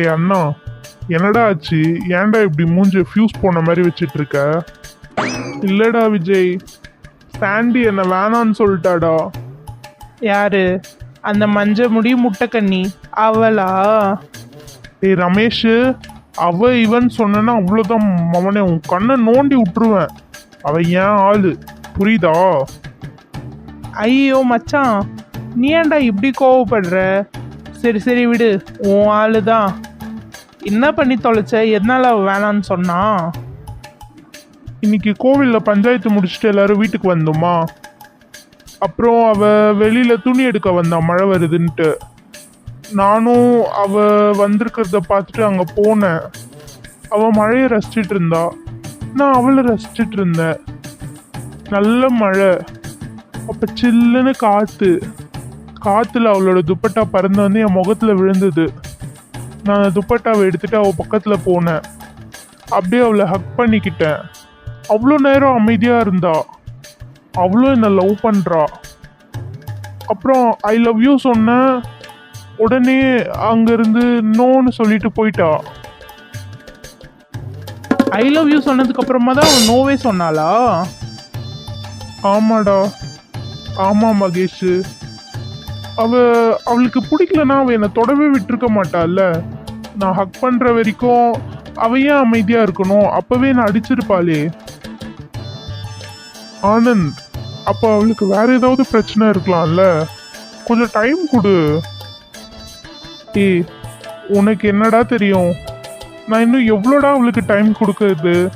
டே அண்ணா? என்னடா ஆச்சு? ஏன்டா இப்படி மூஞ்ச ஃபியூஸ் போன மாதிரி வச்சிட்டு இருக்க இல்லடா விஜய். சாண்டி என்ன வேணான்னு சொல்லிட்டாடா. யாரு? அந்த மஞ்ச முடி முட்டைக்கண்ணி. அவளா? டேய் ரமேஷ் அவ இவன் சொன்னா அவ்வளோதான் அவனை உன் கண்ணை நோண்டி விட்டுருவேன். அவ ஏன் ஆளு? புரியுதா? ஐயோ மச்சான். நீ ஏன்டா இப்படி கோவப்படுற? சரி சரி விடு. உன் ஆளு தான் என்ன பண்ணி தொலைச்ச? எதனால அவ வேணான்னு சொன்னா? இன்னைக்கு கோவிலில் பஞ்சாயத்து முடிச்சுட்டு எல்லாரும் வீட்டுக்கு வந்தோமா? அப்புறம் அவ வெளியில் துணி எடுக்க வந்தா மழை வருதுன்ட்டு நானும் அவ வந்திருக்கிறத பார்த்துட்டு அங்கே போனேன். அவள் மழையை ரசிச்சிட்டு இருந்தா. நான் அவளை ரசிச்சிட்டு இருந்தேன். நல்ல மழை. அப்போ சில்லுன்னு காற்று காற்றுல அவளோட துப்பட்டா பறந்து வந்து என் முகத்தில் விழுந்தது. நான் அந்த துப்பட்டாவை எடுத்துட்டு அவள் பக்கத்தில் போனேன். அப்படியே அவளை ஹக் பண்ணிக்கிட்டேன். அவ்வளோ நேரம் அமைதியாக இருந்தா. அவ்வளோ என்னை லவ் பண்ணுறா அப்புறம் ஐ லவ் யூ சொன்னேன் உடனே அங்கேருந்து நோன்னு சொல்லிட்டு போயிட்டா. ஐ லவ் யூ சொன்னதுக்கு அப்புறமா தான் அவன் நோவே சொன்னாளா? ஆமாடா. ஆமாம் மகேஷ். அவ அவளுக்கு பிடிக்கலன்னா அவ என்னை தொடவே விட்டுருக்க மாட்டாள்ல. நான் ஹக் பண்ணுற வரைக்கும் அவ ஏன் அமைதியாக இருக்கணும். அப்போவே நான் அடிச்சிருப்பாளே. ஆனந்த் அப்போ அவளுக்கு வேற ஏதாவது பிரச்சனை இருக்கலாம்ல? கொஞ்சம் டைம் கொடு. ஏய் உனக்கு என்னடா தெரியும்? நான் இன்னும் எவ்வளோடா அவளுக்கு டைம் கொடுக்கறது?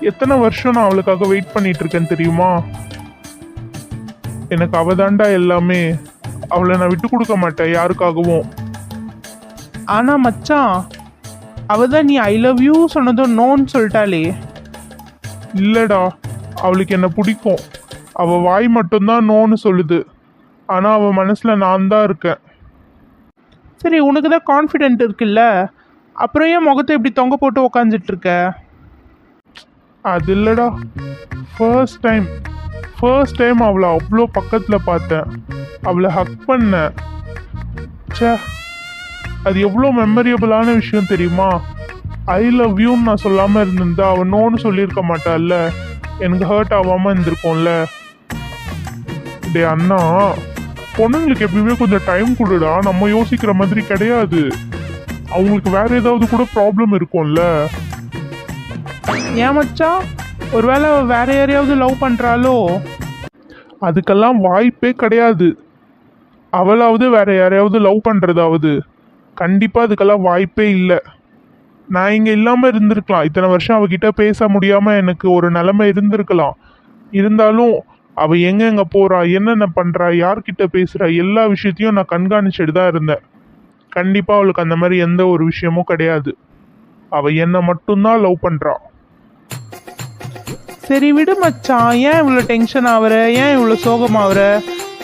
எத்தனை வருஷம் நான் அவளுக்காக வெயிட் பண்ணிட்டு இருக்கேன் தெரியுமா? எனக்கு அவதாண்டா எல்லாமே. அவளை நான் விட்டு கொடுக்க மாட்டேன் யாருக்காகவும். ஆனா மச்சான் அவ தான் நீ ஐ லவ் யூ சொன்னதும் நோன்னு சொல்லிட்டாளே. இல்லடா அவளுக்கு என்ன பிடிக்கும். அவ வாய் மட்டும்தான் நோன்னு சொல்லுது. ஆனா அவ மனசுல நான் தான் இருக்கேன். சரி உனக்கு தான் கான்ஃபிடென்ட் இருக்குல்ல? அப்புறம் ஏன் முகத்தை இப்படி தொங்க போட்டு உக்காந்துட்டு இருக்க? அது இல்லடா. ஃபர்ஸ்ட் டைம் ஃபர்ஸ்ட் டைம் அவளை அவ்வளோ பக்கத்தில் பார்த்தேன். அவளை ஹக் பண்ணேன். ச்சே அது எவ்வளோ மெமரியபிளான விஷயம் தெரியுமா? ஐ லவ் யூன்னு நான் சொல்லாமல் இருந்திருந்தா அவன் நோன்னு சொல்லியிருக்க மாட்டாள்ல. எனக்கு ஹர்ட் ஆகாமல் இருந்திருக்கும்ல. டே அண்ணா பொண்ணுங்களுக்கு எப்பயுமே கொஞ்சம் டைம் கொடுடா. நம்ம யோசிக்கிற மாதிரி கிடையாது. அவங்களுக்கு வேற ஏதாவது கூட ப்ராப்ளம் இருக்கும்ல. ஏன் மச்சா? ஒருவேளை வேற யாரையாவது லவ் பண்ணுறாளோ அதுக்கெல்லாம் வாய்ப்பே கிடையாது. அவளாவது வேற யாரையாவது லவ் பண்ணுறதாவது கண்டிப்பாக அதுக்கெல்லாம் வாய்ப்பே இல்லை. நான் இங்கே இல்லாமல் இருந்திருக்கலாம். இத்தனை வருஷம் அவகிட்ட பேச முடியாமல் எனக்கு ஒரு நிலமை இருந்திருக்கலாம். இருந்தாலும் அவள் எங்கெங்கே போகிறா என்னென்ன பண்ணுறா யார்கிட்ட பேசுகிறா எல்லா விஷயத்தையும் நான் கண்காணிச்சுட்டு தான் இருந்தேன். கண்டிப்பாக அவளுக்கு அந்த மாதிரி எந்த ஒரு விஷயமும் கிடையாது. அவள் என்னை மட்டும்தான் லவ் பண்ணுறா சரி விடு மச்சான். ஏன் இவ்வளோ டென்ஷன் ஆகுற? ஏன் இவ்வளோ சோகம் ஆகுற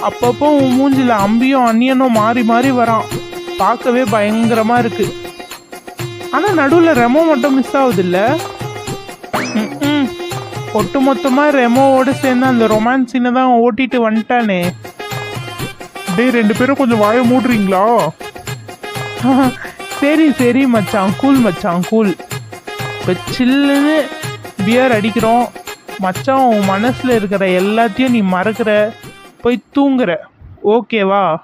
அப்பப்போ உன் மூஞ்சில அம்பியும் அன்னியனும் மாறி மாறி வரான். பார்க்கவே பயங்கரமா இருக்கு. ஆனா நடுவில் ரெமோ மட்டும் மிஸ் ஆகுது இல்ல ஒட்டு மொத்தமா ரெமோவோட சேர்ந்து அந்த ரொமான்ஸ் சீனை தான் ஓட்டிட்டு வந்துட்டானே. டேய் ரெண்டு பேரும் கொஞ்சம் வாயை மூடுறீங்களா? சரி சரி மச்சான் கூல் மச்சான் கூல் இப்போ சில்லுன்னு பியர் அடிக்கிறோம். மச்சான் உன் மனசில் இருக்கிற எல்லாத்தையும் நீ மறக்கிற. போய் தூங்குற. ஓகேவா?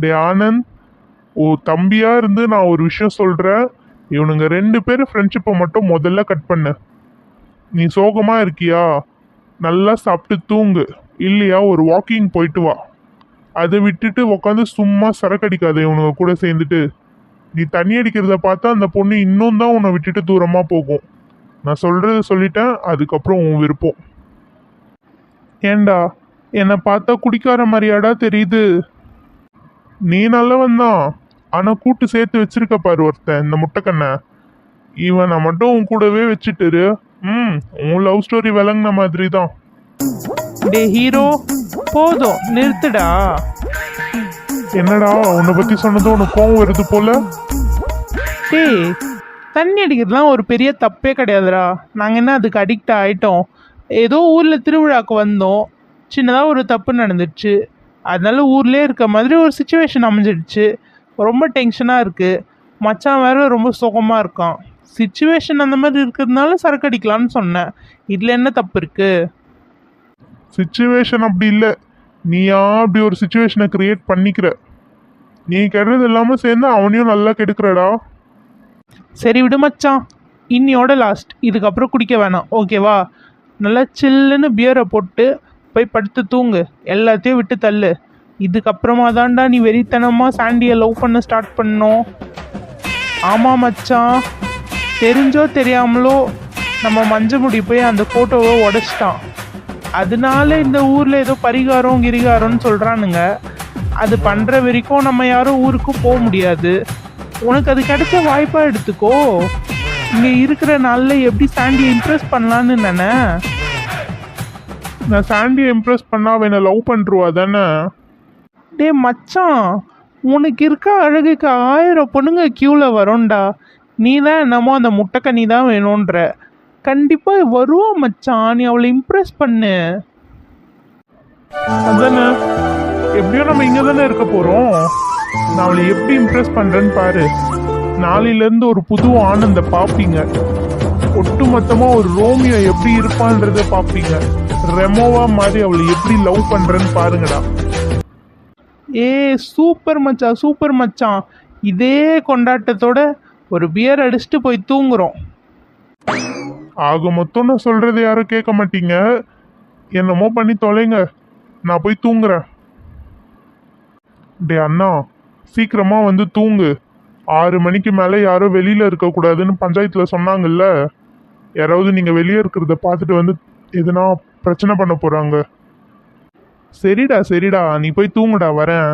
டே ஆனந்த் ஓ தம்பியா இருந்து நான் ஒரு விஷயம் சொல்றேன். இவனுங்க ரெண்டு பேரும் ஃப்ரெண்ட்ஷிப்பை மட்டும் முதல்ல கட் பண்ணு. நீ சோகமா இருக்கியா? நல்லா சாப்பிட்டு தூங்கு. இல்லையா ஒரு வாக்கிங் போயிட்டு வா. அதை விட்டுட்டு உட்காந்து சும்மா சரக்கடிக்காத இவனுங்க கூட சேர்ந்துட்டு. நீ தண்ணி அடிக்கிறத பார்த்தா அந்த பொண்ணு இன்னும் தான் உன்னை விட்டுட்டு தூரமா போகும். நான் சொல்றத சொல்லிட்டேன் அதுக்கப்புறம் உன் விருப்பம். ஏண்டா? என்னை பார்த்தா குடிக்கார மாதிரியாடா தெரியுது. நீ நல்லவன் தான். ஆனா கூட்டு சேர்த்து வச்சிருக்க பாரு ஒருத்தன் இந்த முட்டைக்கண்ணை. இவனை மட்டும் உன் கூடவே வச்சுட்டு ம் உன் லவ் ஸ்டோரி விளங்குன மாதிரி தான் டே ஹீரோ போதும் நிறுத்துடா. என்னடா உன்னை பத்தி சொன்னதும் உனக்கு கோவம் வருது போல? டேய் தண்ணி அடிக்கிறதுலாம் ஒரு பெரிய தப்பே கிடையாதுடா. நாங்கள் என்ன அதுக்கு அடிக்ட் ஆகிட்டோம் ஏதோ ஊரில் திருவிழாக்கு வந்தோம். சின்னதாக ஒரு தப்பு நடந்துடுச்சு. அதனால ஊர்லேயே இருக்க மாதிரி ஒரு சுச்சுவேஷன் அமைஞ்சிடுச்சு. ரொம்ப டென்ஷனாக இருக்குது மச்சான் வேற ரொம்ப சுகமா இருக்கான். சுச்சுவேஷன் அந்த மாதிரி இருக்கிறதுனால சரக்கு அடிக்கலாம்னு சொன்னேன். இதில் என்ன தப்பு இருக்கு? சுச்சுவேஷன் அப்படி இல்லை. நீயா அப்படி ஒரு சுச்சுவேஷனை கிரியேட் பண்ணிக்கிற. நீ கெடுறது இல்லாமல் சேர்ந்து அவனையும் நல்லா கெடுக்கிறடா. சரி விடு மச்சான். இன்னியோட லாஸ்ட் இதுக்கப்புறம் குடிக்க வேணாம். ஓகேவா நல்லா சில்லுன்னு பியரை போட்டு போய் படுத்து தூங்கு. எல்லாத்தையும் விட்டு தள்ளு. இதுக்கப்புறமா தான்டா நீ வெறித்தனமாக சாண்டியை லவ் பண்ண ஸ்டார்ட் பண்ணோம் ஆமாம் மச்சான். தெரிஞ்சோ தெரியாமலோ நம்ம மஞ்சமுடி போய் அந்த ஃபோட்டோவை உடச்சிட்டான். அதனால இந்த ஊரில் ஏதோ பரிகாரம் கிரிகாரம்னு சொல்கிறானுங்க அது பண்ணுற வரைக்கும் நம்ம யாரும் ஊருக்கும் போக முடியாது. உனக்கு அது கிடைச்ச வாய்ப்பாக எடுத்துக்கோ. இங்கே இருக்கிற நாளில் எப்படி சாண்டியை இம்ப்ரெஸ் பண்ணலான்னு நினை? நான் சாண்டியை இம்ப்ரெஸ் பண்ணா அவ என்னை லவ் பண்ணுருவா தானே? டேய் மச்சான் உனக்கு இருக்க அழகுக்கு ஆயிரம் பொண்ணுங்க க்யூவில் வரும்டா. நீ தான் என்னமோ அந்த முட்டைக்கனி தான் வேணுன்ற கண்டிப்பாக வருவா மச்சான் நீ அவளை இம்ப்ரெஸ் பண்ணு. அதானே எப்படியோ நம்ம இங்கே தானே இருக்க போகிறோம் நான் அவளை எப்படி இம்ப்ரெஸ் பண்ணுறேன்னு பாரு. நாளையிலேருந்து ஒரு புது ஆனந்த பார்ப்பீங்க ஒட்டுமொத்தமா ஒரு ரோமியோ எப்படி இருப்பான்றத பார்ப்பீங்க ரெமோவா மாதிரி அவளை எப்படி லவ் பண்ணுறேன்னு பாருங்கடா. ஏ சூப்பர் மச்சான் சூப்பர் மச்சான் இதே கொண்டாட்டத்தோட ஒரு பியர் அடிச்சுட்டு போய் தூங்குறோம். ஆக மொத்தம் நான் சொல்கிறது யாரும் கேட்க மாட்டீங்க. என்னமோ பண்ணி தொலைங்க. நான் போய் தூங்குறேன். டே அண்ணா சீக்கிரமா வந்து தூங்கு. ஆறு மணிக்கு மேலே யாரும் வெளியில் இருக்கக்கூடாதுன்னு பஞ்சாயத்தில் சொன்னாங்கல்ல. யாராவது நீங்கள் வெளியே இருக்கிறத பார்த்துட்டு வந்து எதுனா பிரச்சனை பண்ண போகிறாங்க சரிடா சரிடா. நீ போய் தூங்குடா வரேன்.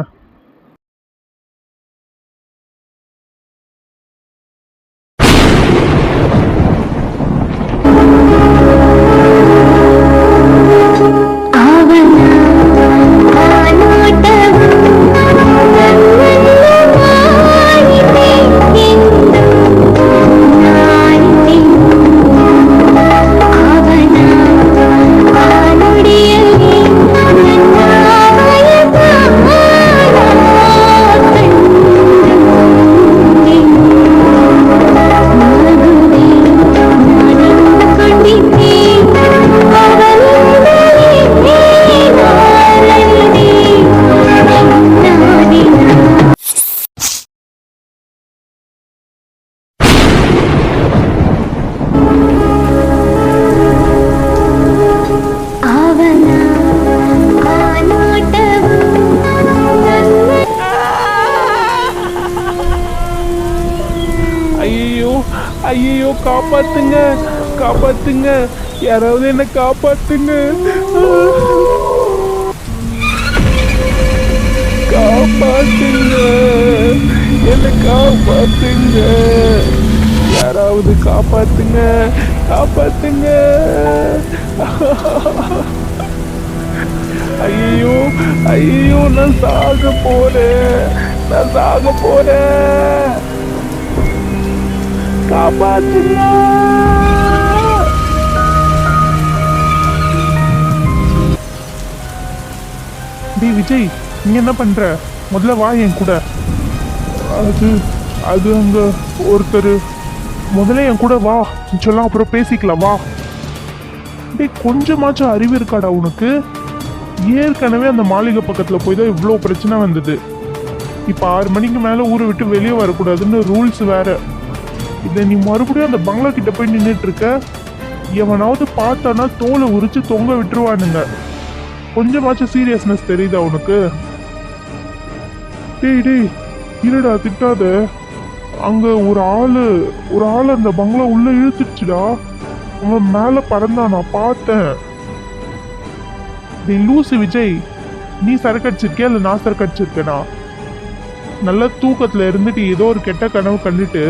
ஐயோ காப்பாத்துங்க காப்பாத்துங்க. யாராவது என்ன காப்பாத்துங்க. காப்பாத்துங்க. என்ன காப்பாத்துங்க. யாராவது காப்பாத்துங்க காப்பாத்துங்க. ஐயோ ஐயோ நான் சாக போறேன். நான் சாக போறேன். காப்பாத்துங்க. டேய் விஜய் நீ என்ன பண்ற? முதல்ல வா என் கூட. அது அது அங்க ஒருத்தர். முதல்ல என் கூட வா. சொல்லலாம் அப்புறம் பேசிக்கலாம் வா. டேய் கொஞ்சமாச்சும் அறிவு இருக்காடா உனக்கு? ஏற்கனவே அந்த மாளிகை பக்கத்தில் போய் தான் இவ்வளோ பிரச்சனை வந்தது. இப்போ ஆறு மணிக்கு மேலே ஊரை விட்டு வெளியே வரக்கூடாதுன்னு ரூல்ஸ் வேற. இதை நீ மறுபடியும் அந்த பங்களா கிட்ட போய் நின்றுட்டு இருக்க எவனாவது பார்த்தானா தோலை உரிச்சு தொங்க விட்டுருவானுங்க. கொஞ்சமாச்சும் சீரியஸ்னஸ் தெரியுதா உனக்கு? டேய் டேய் இருடா திட்டாத? அங்க ஒரு ஆளு ஒரு ஆள் அந்த பங்களா உள்ள இழுத்துடுச்சுடா அவன் மேல பறந்தான் நான் பார்த்தேன். டேய் லூசு விஜய் நீ சரக்கு அடிச்சிருக்கியா இல்லை நான் சரக்கு அடிச்சிருக்கேனா நல்ல தூக்கத்துல இருந்துட்டு ஏதோ ஒரு கெட்ட கனவு கண்டுட்டு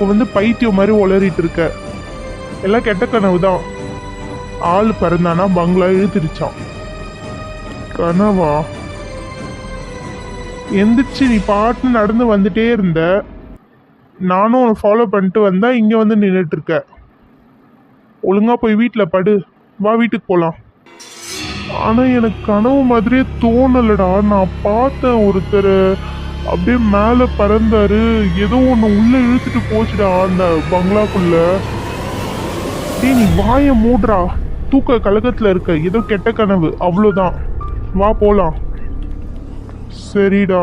இப்போ வந்து பைத்தியம் மாதிரி உளறிட்டு இருக்க. எல்லாம் கெட்ட கனவு தான். ஆள் பிறந்தானா பங்களா இழுத்துருச்சான் கனவா? எந்திரிச்சு நீ பாட்டு நடந்து வந்துட்டே இருந்த. நானும் உன்னை ஃபாலோ பண்ணிட்டு வந்தா இங்க வந்து நின்றுட்டு இருக்க. ஒழுங்கா போய் வீட்டில் படு. வா வீட்டுக்கு போகலாம் ஆனா எனக்கு கனவு மாதிரியே தோணலடா. நான் பார்த்தேன் ஒருத்தர். அப்படியே மேலே பறந்தாரு. ஏதோ ஒன்று உள்ள இழுத்துட்டு போச்சுடா அந்த பங்களாக்குள்ள. டேய் நீ வாயை மூடுறா. தூக்க கழகத்துல இருக்க. ஏதோ கெட்ட கனவு. அவ்வளோதான் வா போலாம். சரிடா.